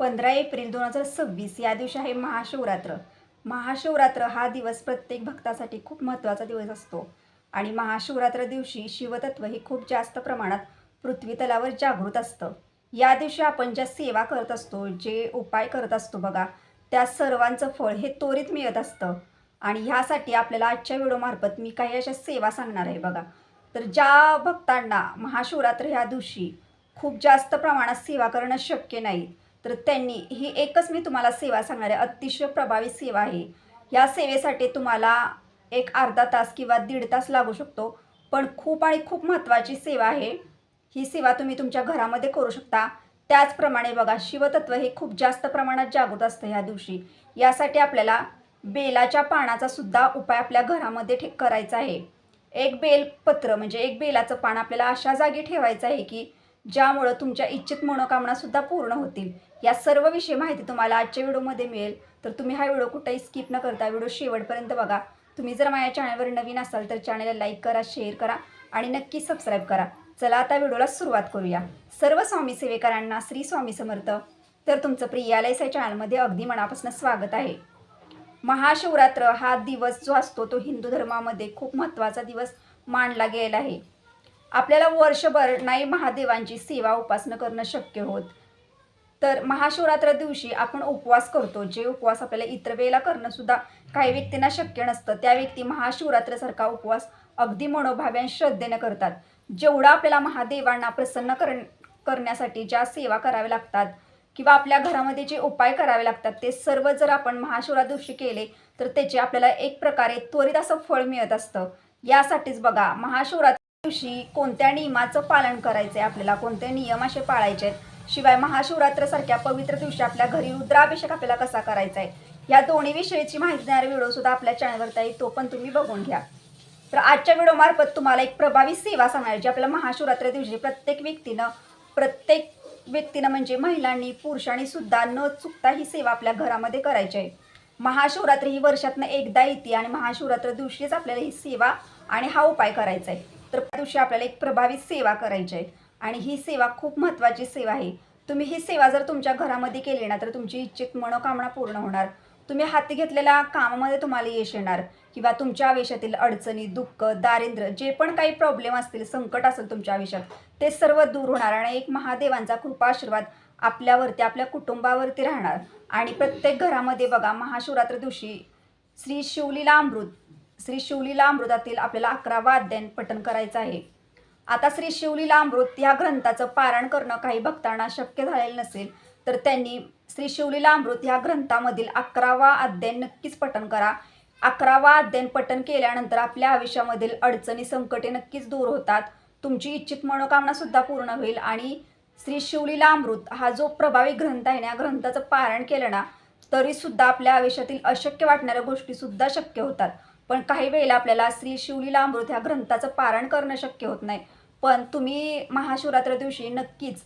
पंधरा एप्रिल दोन हजार सव्वीस या दिवशी आहे महाशिवरात्र. महाशिवरात्र हा दिवस प्रत्येक भक्तासाठी खूप महत्त्वाचा दिवस असतो. आणि महाशिवरात्र दिवशी शिवतत्व हे खूप जास्त प्रमाणात पृथ्वी तलावर जागृत असतं. या दिवशी आपण ज्या सेवा करत असतो जे उपाय करत असतो बघा त्या सर्वांचं फळ हे त्वरित मिळत असतं. आणि ह्यासाठी आपल्याला आजच्या व्हिडिओमार्फत मी काही अशा सेवा सांगणार आहे बघा. तर ज्या भक्तांना महाशिवरात्र ह्या दिवशी खूप जास्त प्रमाणात सेवा करणं शक्य नाही तर त्यांनी ही एकच मी तुम्हाला सेवा सांगणार आहे अतिशय प्रभावी सेवा आहे. या सेवेसाठी तुम्हाला एक अर्धा तास किंवा दीड तास लागू शकतो पण खूप आणि खूप महत्त्वाची सेवा आहे. ही सेवा तुम्ही तुमच्या घरामध्ये करू शकता. त्याचप्रमाणे बघा शिवतत्व हे खूप जास्त प्रमाणात जागृत असतं ह्या दिवशी. यासाठी आपल्याला बेलाच्या पानाचा सुद्धा उपाय आपल्या घरामध्ये ठे करायचा आहे. एक बेलपत्र म्हणजे एक बेलाचं पान आपल्याला अशा जागी ठेवायचं आहे की ज्यामुळं तुमच्या इच्छित मनोकामनासुद्धा पूर्ण होतील. या सर्व विषयी माहिती तुम्हाला आजच्या व्हिडिओमध्ये मिळेल. तर तुम्ही हा व्हिडिओ कुठेही स्किप न करता व्हिडिओ शेवटपर्यंत बघा. तुम्ही जर माझ्या चॅनलवर नवीन असाल तर चॅनलला लाईक करा शेअर करा आणि नक्की सबस्क्राईब करा. चला आता व्हिडिओला सुरुवात करूया. सर्व स्वामी सेवेकरांना श्री स्वामी समर्थ. तर तुमचं प्रियालयस या चॅनलमध्ये अगदी मनापासून स्वागत आहे. महाशिवरात्र हा दिवस जो असतो तो हिंदू धर्मामध्ये खूप महत्त्वाचा दिवस मानला गेलेला आहे. आपल्याला वर्षभर नाही महादेवांची सेवा उपासना करणं शक्य होत. तर महाशिवरात्र दिवशी आपण उपवास करतो. जे उपवास आपल्याला इतर वेळेला करणंसुद्धा काही व्यक्तींना शक्य नसतं. त्या व्यक्ती महाशिवरात्रीसारखा उपवास अगदी मनोभावे श्रद्धेने श्रद्धेनं करतात. जेवढा आपल्याला महादेवांना प्रसन्न कर करण्यासाठी ज्या सेवा कराव्या लागतात किंवा आपल्या घरामध्ये जे उपाय करावे लागतात ते सर्व जर आपण महाशिवरा दिवशी केले तर त्याचे आपल्याला एक प्रकारे त्वरित असं फळ मिळत असतं. यासाठीच बघा महाशिवरात्र दिवशी कोणत्या नियमाचं पालन करायचं आहे आपल्याला कोणते नियम असे पाळायचे आहेत? शिवाय महाशिवरात्रसारख्या पवित्र दिवशी आपल्या घरी रुद्राभिषेक आपल्याला कसा करायचा आहे या दोन्ही विषयीची माहिती देणारा व्हिडिओ सुद्धा आपल्या चॅनलवर येईल तो पण तुम्ही बघून घ्या. तर आजच्या व्हिडिओमार्फत तुम्हाला एक प्रभावी सेवा सांगणार जी आपल्याला महाशिवरात्र दिवशी प्रत्येक व्यक्तीनं प्रत्येक व्यक्तीनं म्हणजे महिलांनी पुरुषांनी सुद्धा न चुकता ही सेवा आपल्या घरामध्ये करायची आहे. महाशिवरात्री ही वर्षातनं एकदा येते आणि महाशिवरात्र दिवशीच आपल्याला ही सेवा आणि हा उपाय करायचा आहे. तर त्या दिवशी आपल्याला एक प्रभावी सेवा करायची आहे. आणि ही सेवा खूप महत्त्वाची सेवा आहे. तुम्ही ही सेवा जर तुमच्या घरामध्ये केली ना तर तुमची इच्छित मनोकामना पूर्ण होणार. तुम्ही हाती घेतलेल्या कामामध्ये तुम्हाला यश येणार. किंवा तुमच्या आयुष्यातील अडचणी दुःख दारिद्र्य जे पण काही प्रॉब्लेम असतील संकट असेल तुमच्या आयुष्यात ते सर्व दूर होणार आणि एक महादेवांचा कृपा आशीर्वाद आपल्यावरती आपल्या कुटुंबावरती राहणार. आणि प्रत्येक घरामध्ये बघा महाशिवरात्र दिवशी श्री शिवलीला अमृत श्री शिवलीला अमृतातील आपल्याला अकरावा अध्ययन पठण करायचं आहे. आता श्री शिवलीला अमृत या ग्रंथाचं पारायण करणं काही भक्तांना शक्य झालेलं नसेल तर त्यांनी श्री शिवलीला अमृत ह्या ग्रंथामधील अकरावा अध्ययन नक्कीच पठण करा. अकरावा अध्ययन पठण केल्यानंतर आपल्या आयुष्यामधील अडचणी संकटे नक्कीच दूर होतात. तुमची इच्छित मनोकामना सुद्धा पूर्ण होईल आणि श्री शिवलीला अमृत हा जो प्रभावी ग्रंथ आहे ना या ग्रंथाचं पारायण केलं ना तरीसुद्धा आपल्या आयुष्यातील अशक्य वाटणाऱ्या गोष्टीसुद्धा शक्य होतात. पण काही वेळेला आपल्याला श्री शिवलीला अमृत ह्या ग्रंथाचं पारायण करणं शक्य होत नाही. पण तुम्ही महाशिवरात्र दिवशी नक्कीच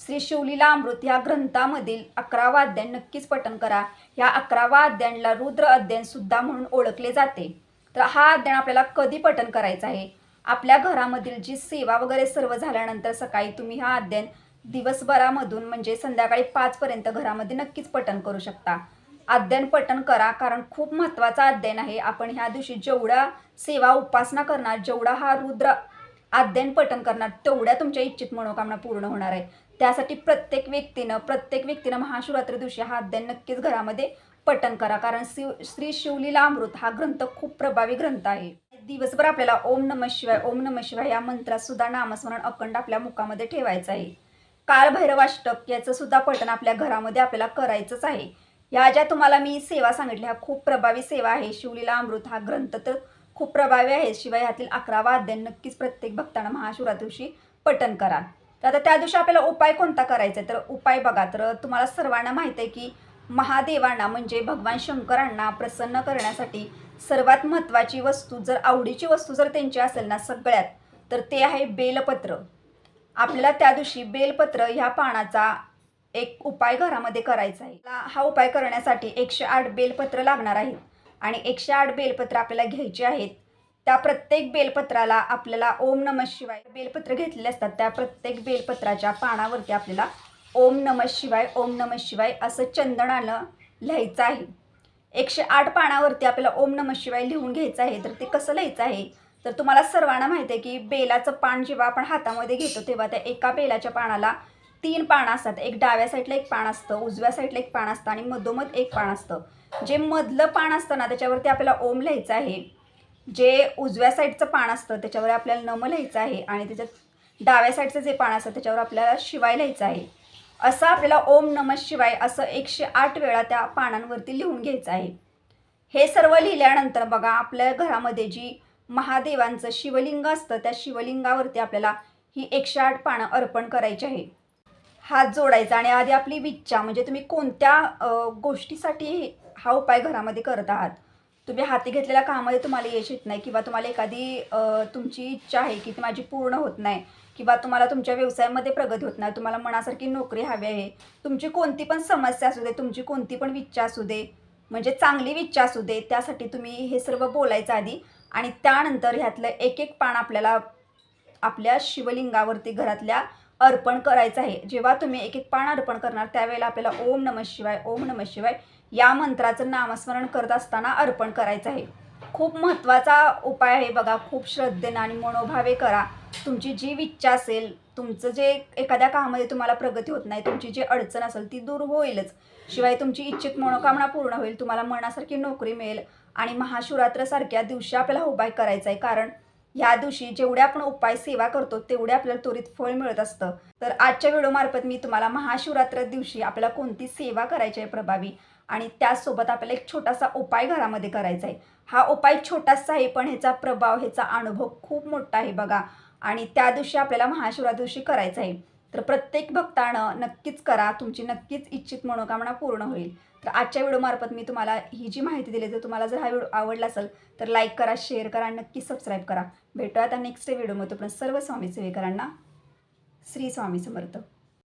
श्री शिवलीला अमृत ह्या ग्रंथामधील अकरावा अध्ययन नक्कीच पठन करा. या अकरावा अध्ययनला रुद्र अध्ययन सुद्धा म्हणून ओळखले जाते. तर हा अध्ययन आपल्याला कधी पठन करायचा आहे? आपल्या घरामधील जी सेवा वगैरे सर्व झाल्यानंतर सकाळी तुम्ही हा अध्ययन दिवसभरामधून म्हणजे संध्याकाळी पाचपर्यंत घरामध्ये नक्कीच पठन करू शकता. अध्ययन पठण करा कारण खूप महत्त्वाचा अध्ययन आहे. आपण ह्या दिवशी जेवढा सेवा उपासना करणार जेवढा हा रुद्र अध्ययन पठण करणार तेवढ्या तुमच्या इच्छित मनोकामना पूर्ण होणार आहे त्यासाठी प्रत्येक व्यक्तीनं प्रत्येक व्यक्तीनं महाशिवरात्री दिवशी हा अध्ययन नक्कीच घरामध्ये पठण करा कारण शिव श्री शिवलीला अमृत हा ग्रंथ खूप प्रभावी ग्रंथ आहे. दिवसभर आपल्याला ओम नम शिवाय ओम नम शिवाय या मंत्रात सुद्धा नामस्मरण अखंड आपल्या मुखामध्ये ठेवायचं आहे. काळभैरवाष्टक याचं सुद्धा पठण आपल्या घरामध्ये आपल्याला करायचंच आहे. ह्या ज्या तुम्हाला मी सेवा सांगितल्या. ह्या खूप प्रभावी सेवा आहे. शिवलीला अमृत हा ग्रंथ तर खूप प्रभावी आहे. शिवाय ह्यातील अकरा वाद्य नक्कीच प्रत्येक भक्तांना महाशिवरात्रीशी दिवशी पठण करा. तर आता त्या दिवशी आपल्याला उपाय कोणता करायचा आहे? तर उपाय बघा. तर तुम्हाला सर्वांना माहीत आहे की महादेवांना म्हणजे भगवान शंकरांना प्रसन्न करण्यासाठी सर्वात महत्त्वाची वस्तू जर आवडीची वस्तू जर त्यांची असेल ना सगळ्यात तर ते आहे बेलपत्र. आपल्याला त्या दिवशी बेलपत्र ह्या पानाचा एक उपाय घरामध्ये करायचा आहे. हा उपाय करण्यासाठी एकशे आठ बेलपत्र लागणार आहेत. आणि एकशे आठ बेलपत्र आपल्याला घ्यायची आहेत. त्या प्रत्येक बेलपत्राला आपल्याला ओम नम शिवाय बेलपत्र घेतलेले असतात. त्या प्रत्येक बेलपत्राच्या पानावरती आपल्याला ओम नम शिवाय ओम नम शिवाय असं चंदनानं लिहायचं आहे. एकशे आठ पानावरती आपल्याला ओम नम शिवाय लिहून घ्यायचं आहे. तर ते कसं लिहायचं आहे? तर तुम्हाला सर्वांना माहिती आहे की बेलाचं पान जेव्हा आपण हातामध्ये घेतो तेव्हा त्या एका बेलाच्या पानाला तीन पानं असतात. एक डाव्या साईडला एक पान असतं उजव्या साईडला एक पान असतं आणि मधोमध एक पान असतं. जे मधलं पान असतं ना त्याच्यावरती आपल्याला ओम लिहायचं आहे. जे उजव्या साईडचं पान असतं त्याच्यावर आपल्याला नम लिहायचं आहे आणि त्याच्यात डाव्या साईडचं जे पान असतं त्याच्यावर आपल्याला शिवाय लिहायचं आहे. असं आपल्याला ओम नम शिवाय असं एकशे आठ वेळा त्या पानांवरती लिहून घ्यायचं आहे. हे सर्व लिहिल्यानंतर बघा आपल्या घरामध्ये जी महादेवांचं शिवलिंग असतं त्या शिवलिंगावरती आपल्याला ही एकशे आठ पानं अर्पण करायची आहे. हात जोडायचा आणि आधी आपली विच्छा म्हणजे तुम्ही कोणत्या गोष्टीसाठी हा उपाय घरामध्ये करत आहात? तुम्ही हाती घेतलेल्या कामामध्ये तुम्हाला यश येत नाही किंवा तुम्हाला एखादी तुमची इच्छा आहे की ती माझी पूर्ण होत नाही किंवा तुम्हाला तुमच्या व्यवसायामध्ये प्रगती होत नाही तुम्हाला मनासारखी नोकरी हवी आहे तुमची कोणती पण समस्या असू दे तुमची कोणती पण विच्छा असू दे म्हणजे चांगली विच्छा असू दे त्यासाठी तुम्ही हे सर्व बोलायचं आधी आणि त्यानंतर ह्यातलं एक एक पान आपल्याला आपल्या शिवलिंगावरती घरातल्या अर्पण करायचं आहे. जेव्हा तुम्ही एक एक पान अर्पण करणार त्यावेळेला आपल्याला ओम नम शिवाय ओम नम शिवाय या मंत्राचं नामस्मरण करत असताना अर्पण करायचं आहे. खूप महत्त्वाचा उपाय आहे बघा. खूप श्रद्धेनं आणि मनोभावे करा. तुमची जी इच्छा असेल तुमचं जे एखाद्या कामामध्ये तुम्हाला प्रगती होत नाही तुमची जी अडचण असेल ती दूर होईलच. शिवाय तुमची इच्छित मनोकामना पूर्ण होईल तुम्हाला मनासारखी नोकरी मिळेल आणि महाशिवरात्रसारख्या दिवशी आपल्याला उपाय करायचा आहे. कारण ह्या दिवशी जेवढे आपण उपाय सेवा करतो तेवढे आपल्याला त्वरित फळ मिळत असतं. तर आजच्या व्हिडिओमार्फत मी तुम्हाला महाशिवरात्र दिवशी आपल्याला कोणती सेवा करायची आहे प्रभावी? आणि त्याचसोबत आपल्याला एक छोटासा उपाय घरामध्ये करायचा आहे. हा उपाय छोटासा आहे पण ह्याचा प्रभाव ह्याचा अनुभव खूप मोठा आहे बघा. आणि त्या दिवशी आपल्याला महाशिवरात्र दिवशी करायचा आहे. तर प्रत्येक भक्तानं नक्कीच करा तुमची नक्कीच इच्छित मनोकामना पूर्ण होईल. तर आजच्या व्हिडिओमार्फत मी तुम्हाला ही जी माहिती दिली तर तुम्हाला जर हा व्हिडिओ आवडला असेल तर लाईक करा शेअर करा आणि नक्की सबस्क्राईब करा. भेटूया आता नेक्स्ट व्हिडिओमध्ये पण सर्व स्वामी सेवेकरांना. श्री स्वामी समर्थ.